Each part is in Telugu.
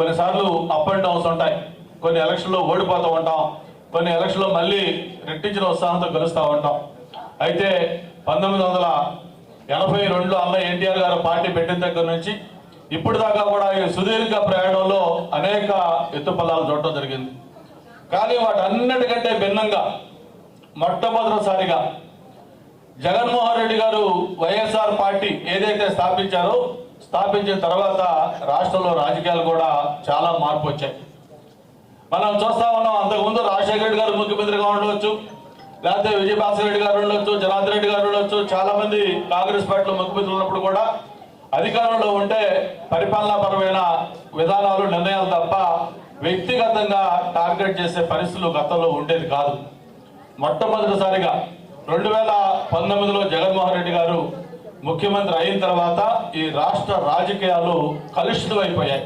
కొన్నిసార్లు అప్ అండ్ డౌన్స్ ఉంటాయి. కొన్ని ఎలక్షన్లో ఓడిపోతూ ఉంటాం. కొన్ని ఎలక్షన్లో మళ్ళీ రెట్టించిన ఉత్సాహంతో గెలుస్తూ ఉంటాం. అయితే పంతొమ్మిది వందల ఎనభై రెండులో అన్న ఎన్టీఆర్ గారు పార్టీ పెట్టిన దగ్గర నుంచి ఇప్పుడు దాకా కూడా ఈ సుదీర్ఘ ప్రయాణంలో అనేక ఎత్తుపల్లాలు చూడటం జరిగింది. కానీ వాటన్నిటికంటే భిన్నంగా మొట్టమొదటిసారిగా జగన్మోహన్ రెడ్డి గారు వైఎస్ఆర్ పార్టీ ఏదైతే స్థాపించారో స్థాపించిన తర్వాత రాష్ట్రంలో రాజకీయాలు కూడా చాలా మార్పు వచ్చాయి. మనం చూస్తా ఉన్నాం అంతకుముందు రాజశేఖర రెడ్డి గారు ముఖ్యమంత్రిగా ఉండవచ్చు లేకపోతే విజయభాస్కర్ రెడ్డి గారు ఉండొచ్చు జనార్దన్ రెడ్డి గారు ఉండొచ్చు చాలా మంది కాంగ్రెస్ పార్టీలో ముఖ్యమంత్రులు ఉన్నప్పుడు కూడా అధికారంలో ఉంటే పరిపాలనాపరమైన విధానాలు నిర్ణయాలు తప్ప వ్యక్తిగతంగా టార్గెట్ చేసే పరిస్థితులు గతంలో ఉండేది కాదు. మొట్టమొదటిసారిగా రెండు వేల పంతొమ్మిదిలో జగన్మోహన్ రెడ్డి గారు ముఖ్యమంత్రి అయిన తర్వాత ఈ రాష్ట్ర రాజకీయాలు కలుషితమైపోయాయి.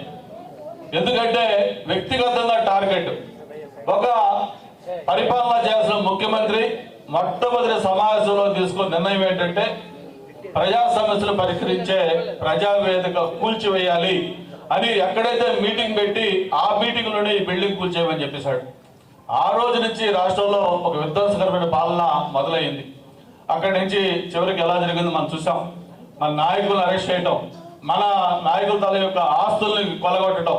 ఎందుకంటే వ్యక్తిగతంగా టార్గెట్ ఒక పరిపాలన చేసిన ముఖ్యమంత్రి మొట్టమొదటి సమావేశంలో తీసుకున్న నిర్ణయం ఏంటంటే ప్రజా సమస్యలు పరిష్కరించే ప్రజావేదిక కూల్చివేయాలి అని ఎక్కడైతే మీటింగ్ పెట్టి ఆ మీటింగ్ నుండి ఈ బిల్డింగ్ కూల్చేయమని చెప్పేశాడు. ఆ రోజు నుంచి రాష్ట్రంలో ఒక విధ్వంసకరమైన పాలన మొదలైంది. అక్కడి నుంచి చివరికి ఎలా జరిగిందో మనం చూసాం. మన నాయకులను అరెస్ట్ చేయటం మన నాయకుల తల యొక్క ఆస్తుల్ని కొలగొట్టడం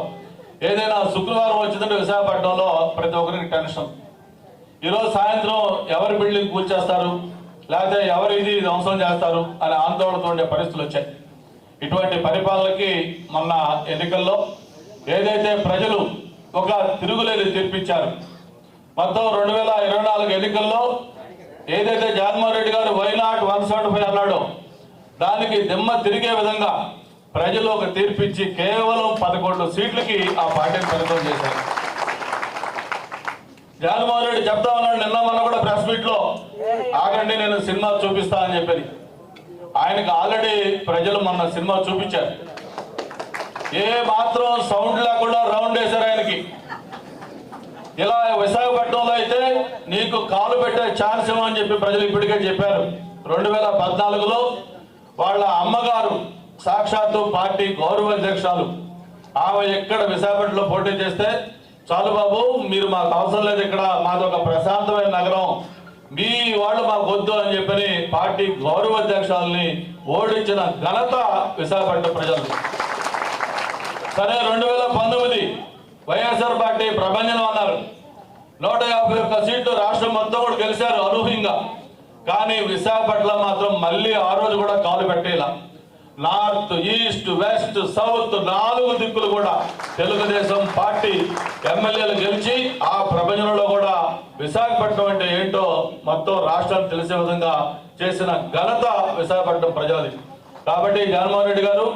ఏదైనా శుక్రవారం వచ్చిందంటే విశాఖపట్నంలో ప్రతి ఒక్కరికి టెన్షన్. ఈరోజు సాయంత్రం ఎవరి బిల్డింగ్ కూల్చేస్తారు లేకపోతే ఎవరు ఇది ధ్వంసం చేస్తారు అనే ఆందోళనతో ఉండే పరిస్థితులు వచ్చాయి. ఇటువంటి పరిపాలనకి మొన్న ఎన్నికల్లో ఏదైతే ప్రజలు ఒక తిరుగులేని తీర్పిచ్చారు మొత్తం రెండు వేల ఇరవై నాలుగు ఎన్నికల్లో ఏదైతే జగన్మోహన్ రెడ్డి గారు వైనాట్ వన్ సెవెంటీ ఫైవ్ అన్నాడో దానికి దిమ్మ తిరిగే విధంగా ప్రజలు ఒక తీర్పిచ్చి కేవలం పదకొండు సీట్లకి ఆ పార్టీని పరిమితం చేశారు. జగన్మోహన్ రెడ్డి చెప్తా ఉన్నాడు నిన్న మొన్న కూడా ప్రెస్ మీట్లో ఆగండి నేను సినిమా చూపిస్తా అని చెప్పి ఆయనకు ఆల్రెడీ ప్రజలు మొన్న సినిమా చూపించారు. ఏ మాత్రం సౌండ్ లేకుండా రౌండ్ వేశారు ఆయనకి. ఇలా విశాఖపట్నంలో అయితే నీకు కాలు పెట్టే ఛాన్స్ అని చెప్పి ప్రజలు ఇప్పటికే చెప్పారు. రెండు వేల పద్నాలుగులో వాళ్ళ అమ్మగారు సాక్షాత్తు పార్టీ గౌరవ అధ్యక్షురాలు. ఆమె ఎక్కడ విశాఖపట్నంలో పోటీ చేస్తే చాలు బాబు మీరు మాకు అవసరం లేదు ఇక్కడ మాది ఒక ప్రశాంతమైన నగరం. మీ వాళ్ళు మాకు వద్దు అని చెప్పని పార్టీ గౌరవ అధ్యక్షురాలని ఓడించిన ఘనత విశాఖపట్నం ప్రజలు సరే రెండు వేల పంతొమ్మిది వైఎస్ఆర్ పార్టీ ప్రభంజనం అన్నారు. నూట యాభై ఒక్క సీట్లు రాష్ట్రం మొత్తం కూడా గెలిచారు అనూహ్యంగా. కానీ విశాఖపట్నం మాత్రం మళ్ళీ ఆ రోజు కూడా కాలు పెట్టేలా. నార్త్ ఈస్ట్ వెస్ట్ సౌత్ నాలుగు దిక్కులు కూడా తెలుగుదేశం పార్టీ ఎమ్మెల్యేలు గెలిచి ఆ ప్రపంచంలో కూడా విశాఖపట్నం అంటే ఏంటో మొత్తం రాష్ట్రం తెలిసే విధంగా చేసిన ఘనత విశాఖపట్నం ప్రజలది. కాబట్టి జగన్మోహన్ రెడ్డి గారు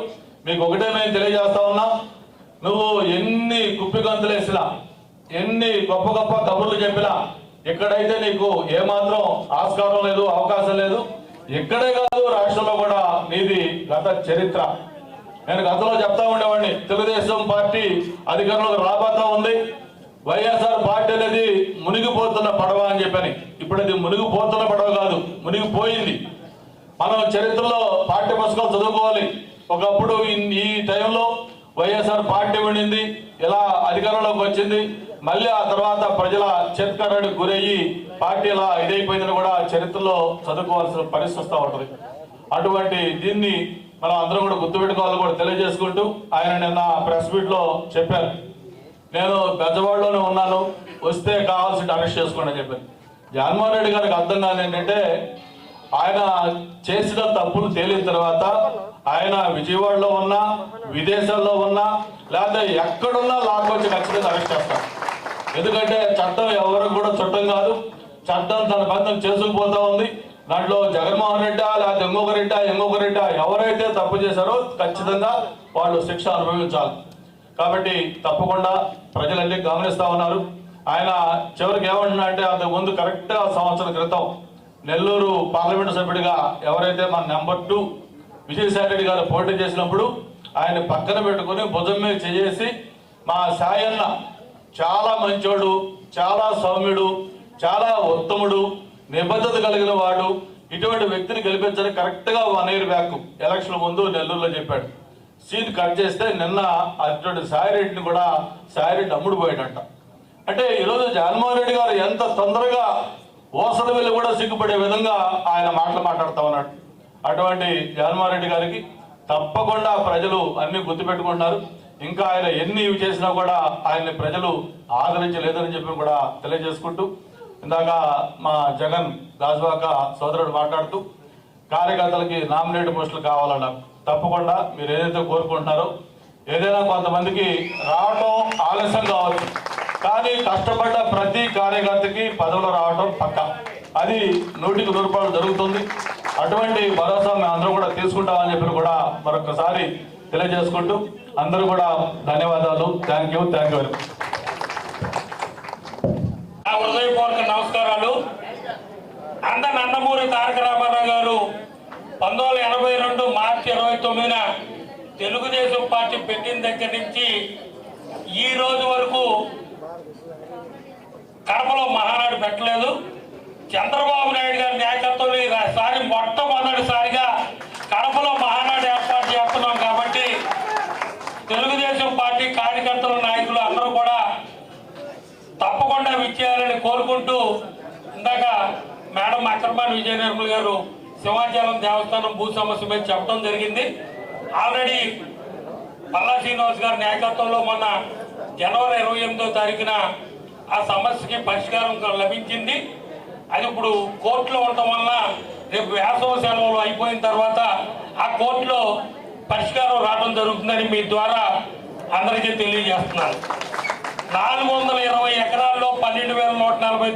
మీకు ఒకటే మేము తెలియజేస్తా ఉన్నాం. నువ్వు ఎన్ని కుప్పి గంతులు ఎన్ని గొప్ప గొప్ప కబుర్లు చెప్పినా ఎక్కడైతే నీకు ఏమాత్రం ఆస్కారం లేదు అవకాశం లేదు ఎక్కడే కాదు రాష్ట్రంలో కూడా నీది గత చరిత్ర. నేను గతంలో చెప్తా ఉండేవాడిని తెలుగుదేశం పార్టీ అధికారంలోకి రాబోతా ఉంది వైఎస్ఆర్ పార్టీ అనేది మునిగిపోతున్న పడవ అని చెప్పని. ఇప్పుడు అది మునిగిపోతున్న పడవ కాదు మునిగిపోయింది. మనం చరిత్రలో పాఠ్య పుస్తకాలు చదువుకోవాలి. ఒకప్పుడు ఈ టైంలో వైఎస్ఆర్ పార్టీ ఉండింది ఇలా అధికారంలోకి వచ్చింది. మళ్ళీ ఆ తర్వాత ప్రజల చేత్కరానికి గురయ్యి పార్టీ ఇలా ఇదైపోయిందని కూడా చరిత్రలో చదువుకోవాల్సిన పరిస్థితి వస్తూ ఉంటుంది. అటువంటి దీన్ని మనం అందరం కూడా గుర్తుపెట్టుకోవాలని కూడా తెలియజేసుకుంటూ ఆయన నిన్న ప్రెస్ మీట్లో చెప్పారు. నేను బెజవాడలోనే ఉన్నాను వస్తే కావాల్సిన అరెస్ట్ చేసుకోండి అని చెప్పాను జగన్మోహన్ రెడ్డి గారికి అర్థం కాదు ఏంటంటే ఆయన చేసిన తప్పులు తేలిన తర్వాత ఆయన విజయవాడలో ఉన్నా విదేశాల్లో ఉన్నా లేకపోతే ఎక్కడున్నా లాక్కొచ్చి ఖచ్చితంగా అరెస్ట్ చేస్తాం ఎందుకంటే చట్టం ఎవరికి కూడా చట్టం కాదు. చట్టం తన బంధం చేసుకుపోతా ఉంది. దాంట్లో జగన్మోహన్ రెడ్డి లేకపోతే ఇంకొక రెడ్డి ఇంకొక రెడ్డి ఎవరైతే తప్పు చేశారో ఖచ్చితంగా వాళ్ళు శిక్ష అనుభవించాలి. కాబట్టి తప్పకుండా ప్రజలన్నీ గమనిస్తా ఉన్నారు. ఆయన చివరికి ఏమంటున్నా అంటే అంతకుముందు ముందు సంవత్సరం క్రితం నెల్లూరు పార్లమెంటు సభ్యుడిగా ఎవరైతే మన నెంబర్ టూ విజయసాయి రెడ్డి గారు పోటీ చేసినప్పుడు ఆయన పక్కన పెట్టుకుని భుజం మీద చేసి మా సాయన్న చాలా మంచోడు చాలా సౌమ్యుడు చాలా ఉత్తముడు నిబద్ధత కలిగిన వాడు ఇటువంటి వ్యక్తిని గెలిపించడం కరెక్ట్గా వన్ ఇయర్ బ్యాక్ ఎలక్షన్ ముందు నెల్లూరులో చెప్పాడు. సీన్ కట్ చేస్తే నిన్న అటువంటి సాయిరెడ్డిని కూడా సాయిరెడ్డి అమ్ముడు పోయాడంట అంటే ఈరోజు జగన్మోహన్ రెడ్డి గారు ఎంత తొందరగా ఓసల వెళ్ళి కూడా సిగ్గుపడే విధంగా ఆయన మాటలు మాట్లాడుతూ ఉన్నాడు. అటువంటి జగన్మోహన్ రెడ్డి గారికి తప్పకుండా ప్రజలు అన్ని గుర్తుపెట్టుకుంటున్నారు. ఇంకా ఆయన ఎన్ని ఇవి చేసినా కూడా ఆయన్ని ప్రజలు ఆదరించలేదని చెప్పి కూడా తెలియజేసుకుంటూ ఇందాక మా జగన్ గాజువాక సోదరుడు మాట్లాడుతూ కార్యకర్తలకి నామినేట్ పోస్టులు కావాలన్నారు తప్పకుండా మీరు ఏదైతే కోరుకుంటున్నారో ఏదైనా కొంతమందికి రావటం ఆలస్యం కావచ్చు. కానీ కష్టపడ్డ ప్రతి కార్యకర్తకి పదవులు రావడం పక్క. అది నూటికి నూరుపాటు జరుగుతుంది. అటువంటి భరోసా మేము అందరూ కూడా తీసుకుంటామని చెప్పి కూడా మరొకసారి తెలియజేసుకుంటూ అందరూ కూడా ధన్యవాదాలు. థ్యాంక్ యూ థ్యాంక్ యూ హృదయపూర్వక నమస్కారాలు. అంద నందమూరి తారక రామారావు గారు పంతొమ్మిది ఎనభై రెండు మార్చి ఇరవై తొమ్మిదిన తెలుగుదేశం పార్టీ పెట్టిన దగ్గర నుంచి ఈ రోజు వరకు కడపలో మహానాడు పెట్టలేదు. చంద్రబాబు నాయుడు గారి నాయకత్వంలో ఈసారి మొట్టమొదటిసారిగా కడపలో మహానాడు ఏర్పాటు చేస్తున్నాం కాబట్టి తెలుగుదేశం పార్టీ కార్యకర్తలు నాయకులు అందరూ కూడా తప్పకుండా విచ్చేయాలని కోరుకుంటూ ఇందాక మేడం అక్రమాన్ విజయ నిర్మల్ గారు సింహాచలం దేవస్థానం భూ సమస్య మీద చెప్పడం జరిగింది. ఆల్రెడీ పల్లా శ్రీనివాస్ గారి నాయకత్వంలో మొన్న జనవరి ఇరవై ఎనిమిదో తారీఖున ఆ సమస్యకి పరిష్కారం లభించింది. అది ఇప్పుడు కోర్టులో ఉండటం వల్ల రేపు వేసవ సెలవులు అయిపోయిన తర్వాత ఆ కోర్టులో పరిష్కారం రావడం జరుగుతుందని మీ ద్వారా అందరికీ తెలియజేస్తున్నాను. నాలుగు వందల ఇరవై ఎకరాల్లో పన్నెండు వేల నూట నలభై